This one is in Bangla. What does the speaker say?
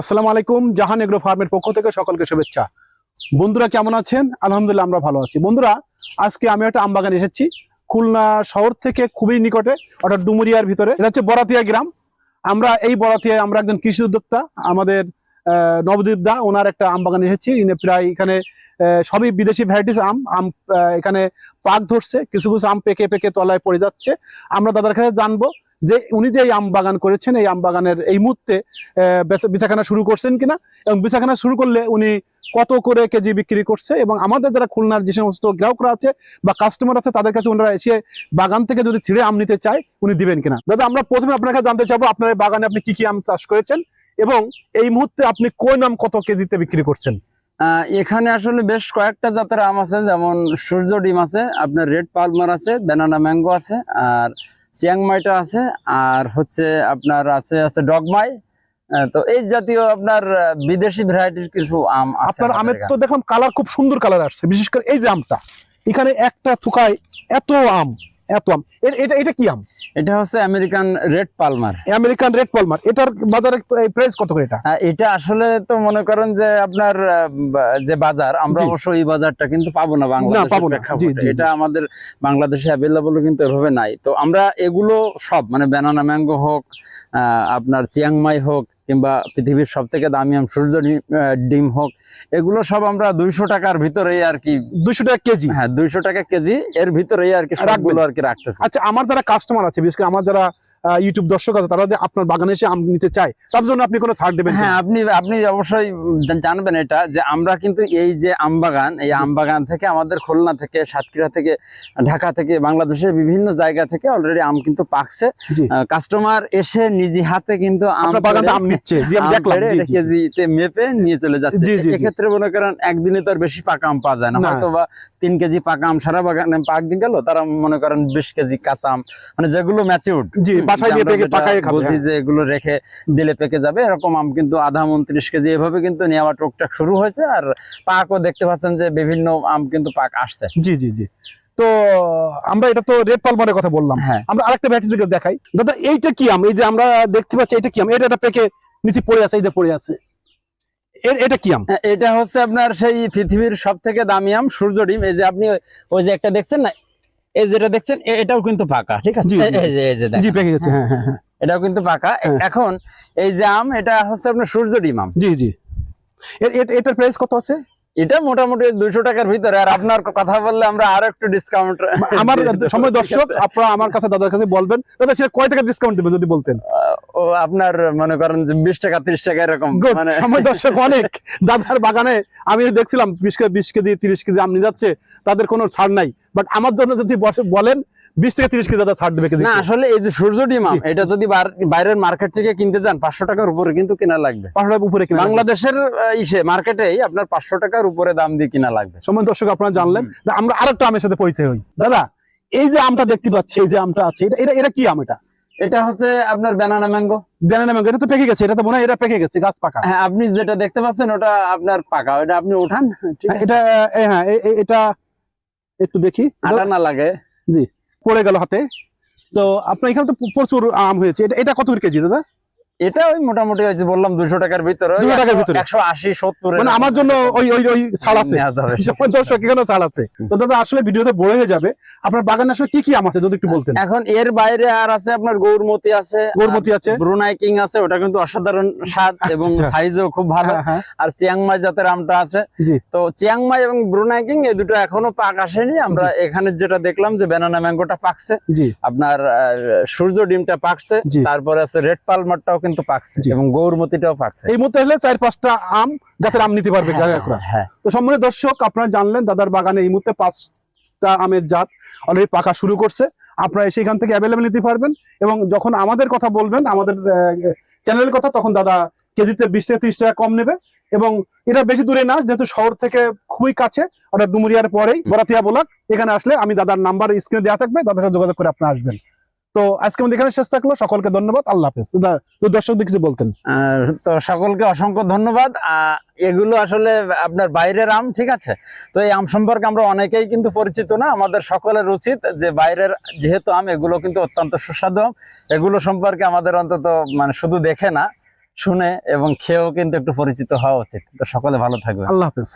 আসসালামু আলাইকুম, জাহান এগ্রো ফার্মের পক্ষ থেকে সকলকে শুভেচ্ছা। বন্ধুরা কেমন আছেন? আলহামদুলিল্লাহ আমরা ভালো আছি। বন্ধুরা, আজকে আমি একটা আমবাগান এসেছি। খুলনা শহর থেকে খুবই নিকটে, অর্থাৎ ডুমুরিয়ার ভিতরে। এটা হচ্ছে বরাতিয়া গ্রাম। আমরা এই বরাতিয়ায় আমরা একজন কৃষি উদ্যোক্তা, আমাদের নবদ্বীপ দা ওনার একটা আম বাগান এসেছি। ইনি প্রায় এখানে সবই বিদেশি ভ্যারাইটিস আম আম এখানে পাক ধরছে। কিছু কিছু আম পেকে পেকে তলায় পড়ে যাচ্ছে। আমরা দাদার কাছে জানব যে উনি যে এই আম বাগান করেছেন, এই আম বাগানের এই মুহূর্তে বেচা- শুরু করছেন কিনা এবং বেচাকেনা শুরু করলে উনি কত করে কেজি বিক্রি করছে এবং আমাদের যারা খুলনার যে সমস্ত গ্রাহকরা আছে বা কাস্টমার আছে, তাদের কাছে ওনারা এসে বাগান থেকে যদি ছিঁড়ে আম নিতে চায়, উনি দিবেন কিনা? দাদা, আমরা প্রথমে আপনার কাছে জানতে চাবো আপনার বাগানে আপনি কি কি আম চাষ করেছেন এবং এই মুহূর্তে আপনি কোন আম কত কেজিতে বিক্রি করছেন? এখানে আসলে বেশ কয়েকটা জাতের আম আছে, যেমন সূর্য ডিম আছে, আপনার রেড পালমার আছে, ব্যানানা ম্যাঙ্গো আছে, আর চিয়াংমাইটা আছে আর হচ্ছে আপনার আছে আছে ডগমাই তো এই জাতীয় আপনার বিদেশি ভ্যারাইটির কিছু আম আপনার আমের তো দেখলাম কালার খুব সুন্দর কালার আসছে বিশেষ করে এই যে আমটা এখানে একটা থুকায় এত আম। এত আম। এটা এটা কি আম? এটা হচ্ছে American red Palmer. American red Palmer. এটার বাজারে প্রাইস কত করে এটা? এটা আসলে তো মনে করেন যে আপনার যে বাজার আমরা অবশ্য এই বাজারটা কিন্তু পাবো না পাবো বাংলাদেশের না। এটা আমাদের বাংলাদেশে অ্যাভেলেবল কিন্তু এভাবে নাই। তো আমরা এগুলো সব মানে ব্যানানা ম্যাঙ্গো হোক আহ, আপনার চিয়াংমাই হোক কিংবা পৃথিবীর সব থেকে দামি আম সূর্য ডিম, হোক এগুলো সব আমরা দুইশো টাকার ভিতরে আর কি দুইশো টাকা কেজি হ্যাঁ দুইশো টাকা কেজি এর ভিতরে আর কি। সবগুলো আর কি রাখতেছে আচ্ছা আমার যারা কাস্টমার আছে বিশেষ করে আমার যারা ইউটিউব দর্শক আছে তারা আপনার বাগানে এসে আম নিতে চায় তাদের জন্য আপনি কোনো ছাড় দেবেন হ্যাঁ আপনি আপনি অবশ্যই জানবেন এটা যে আমরা কিন্তু এই যে আমবাগান এই আমবাগান থেকে আমাদের খুলনা থেকে সাতক্ষীরা থেকে ঢাকা থেকে বাংলাদেশের বিভিন্ন জায়গা থেকে অলরেডি আম কিন্তু পাকছে। কাস্টমার এসে নিজে হাতে কিন্তু আম বাগানে আম নিচ্ছে আমি আম। কেজিতে মেপে নিয়ে চলে যাচ্ছে। এক্ষেত্রে মনে করেন একদিনে তো আর বেশি পাকা আম পাওয়া যায় না। হয়তো বা তিন কেজি পাকা আম সারা বাগানে পাক দিন গেল তারা মনে করেন বিশ কেজি কাঁচা আম মানে যেগুলো ম্যাচিউড বাসায় নিয়ে পেকে পাকায় খাবে বুঝি হ্যাঁ। যে এগুলো রেখে দিলে পেকে যাবে এরকম আম কিন্তু আধা উনত্রিশ কেজি এভাবে কিন্তু নেওয়া টুকটাক শুরু হয়েছে আর পাকও দেখতে পাচ্ছেন যে বিভিন্ন আম কিন্তু পাক আসছে। জি জি জি। তো আমরা এটা তো রেড পালমারের কথা বললাম। হ্যাঁ। আমরা আরেকটা ভ্যারাইটি দেখাই দাদা এইটা কি আম? এই যে আমরা দেখতে পাচ্ছি এটা কি আম? এটা একটা পেকে নিচে পড়ে আছে এই যে পড়ে আছে। এর এটা কি আম? হ্যাঁ, এটা হচ্ছে আপনার সেই পৃথিবীর সব থেকে দামি আম সূর্য ডিম। এই যে আপনি ওই যে একটা দেখছেন না এই যেটা দেখছেন এটাও কিন্তু ফাঁকা ঠিক আছে? জি, জি, এই- এই যে জি পেকে গেছে হ্যাঁ হ্যাঁ হ্যাঁ। এটাও কিন্তু ফাঁকা। হ্যাঁ। এখন এই যে আম এটা হচ্ছে আপনার সূর্য ডিম আম। জি জি। এটার প্রাইস কত আছে? এটা মোটামুটি দুইশো টাকার ভিতরে। আর আপনার কথা বললে আমরা আরও একটু ডিসকাউন্ট আমার সময় দর্শক আপনারা আমার কাছে দাদার কাছে বলবেন। দাদা সেটা কয় টাকা ডিসকাউন্ট দেবেন যদি বলতেন? ও আপনার মনে করেন যে বিশ টাকা ত্রিশ টাকা এরকম মানে সময় দর্শক অনেক। দাদার বাগানে আমি দেখছিলাম বিশ কেজি বিশ কেজি তিরিশ কেজি আম নিয়ে যাচ্ছে। তাদের কোনো ছাড় নাই। বাট আমার জন্য যদি বলেন বিশ থেকে তিরিশ কেজি দাদা ছাড় দেবে না আসলে এই যে সূর্য ডিম এটা যদি বাইরের মার্কেট থেকে কিনতে যান পাঁচশো টাকার উপরে কিন্তু কিনা লাগবে। পাঁচশো টাকা উপরে কিনা বাংলাদেশের ইসে মার্কেটেই আপনার পাঁচশো টাকার উপরে দাম দিয়ে কিনা লাগবে। সময় দর্শক আপনারা জানলেন। আমরা আরেকটা আমের সাথে পরিচয় হই। দাদা এই যে আমটা দেখতে পাচ্ছি এই যে আমটা আছে এটা এটা কি আম এটা? এটা হচ্ছে আপনার ব্যানানা ম্যাঙ্গো ব্যানানা ম্যাঙ্গো এটা তো পেকে গেছে এটা তো মনে হয় এটা পেকে গেছে গাছ পাকা। হ্যাঁ আপনি যেটা দেখতে পাচ্ছেন ওটা আপনার পাকা। ওটা আপনি উঠান হ্যাঁ, এটা হ্যাঁ এটা একটু দেখি। আটা না লাগে। পড়ে গেল হাতে। তো আপনার এখানে তো প্রচুর আম হয়েছে। এটা এটা কত কেজি দাদা? এটা ওই মোটামুটি ওই যে বললাম দুশো টাকার ভিতরে 200 টাকার ভিতরে। একশো আশি সত্তর মানে আমার জন্য ওই ওই ওই ছাড় আছে। সময় দর্শক এখানে ছাড় আছে। তো দাদা আসলে ভিডিওতে বড় হয়ে যাবে। আপনার বাগানে আসলে কি কি আম আছে যদি একটু বলতেন? এখন এর বাইরে আর আছে আপনার গৌরমতি আছে গৌরমতি আছে। ব্রুনাই কিং আছে ওটা কিন্তু অসাধারণ স্বাদ এবং আচ্ছা। সাইজও খুব ভালো। হ্যাঁ, হ্যাঁ, আর চিয়াংমাই জাতের আমটা আছে। তো চিয়াংমাই এবং ব্রুনাই কিং এই দুটো এখনও পাক আসেনি। আমরা এখানে যেটা দেখলাম যে ব্যানানা ম্যাঙ্গোটা পাকছে। জি। আপনার সূর্য ডিমটা পাকছে। তারপরে আছে রেড পালমারটাও কিন্তু পাকছে। এবং গৌরমতিটাও পাকছে। এই মুহূর্তে হলে চার পাঁচটা আম যাতে আম নিতে পারবে হ্যাঁ, হ্যাঁ। তো সম্মানিত দর্শক আপনারা জানলেন দাদার বাগানে এই মুহূর্তে পাঁচটা আমের জাত অলরেডি পাকা শুরু করছে। আপনারা এসে এখান থেকে অ্যাভেলেবেল নিতে পারবেন এবং যখন আমাদের কথা বলবেন আমাদের চ্যানেলের কথা তখন দাদা কেজিতে বিশ থেকে ত্রিশ টাকা কম নেবে। এবং এটা বেশি দূরে না যেহেতু শহর থেকে খুবই কাছে অর্থাৎ ডুমুরিয়ার পরেই বরাতিয়া ব্লক এখানে আসলে আমি দাদার নাম্বার স্ক্রিনে দেওয়া থাকবে দাদার সাথে যোগাযোগ করে আপনারা আসবেন। তো আজকে আমাদের এখানে শেষ থাকল। সকলকে ধন্যবাদ। আল্লাহ হাফেজ। দর্শকদের কিছু বলতেন? তো সকলকে অসংখ্য ধন্যবাদ। এগুলো আসলে আপনার বাইরের আম ঠিক আছে? তো এই আম সম্পর্কে আমরা অনেকেই কিন্তু পরিচিত না। আমাদের সকলের উচিত যে বাইরের যেহেতু আম এগুলো কিন্তু অত্যন্ত সুস্বাদু আম। এগুলো সম্পর্কে আমাদের অন্তত মানে শুধু দেখে না শুনে এবং খেয়েও কিন্তু একটু পরিচিত হওয়া উচিত। তো সকলে ভালো থাকবে আল্লাহ হাফেজ।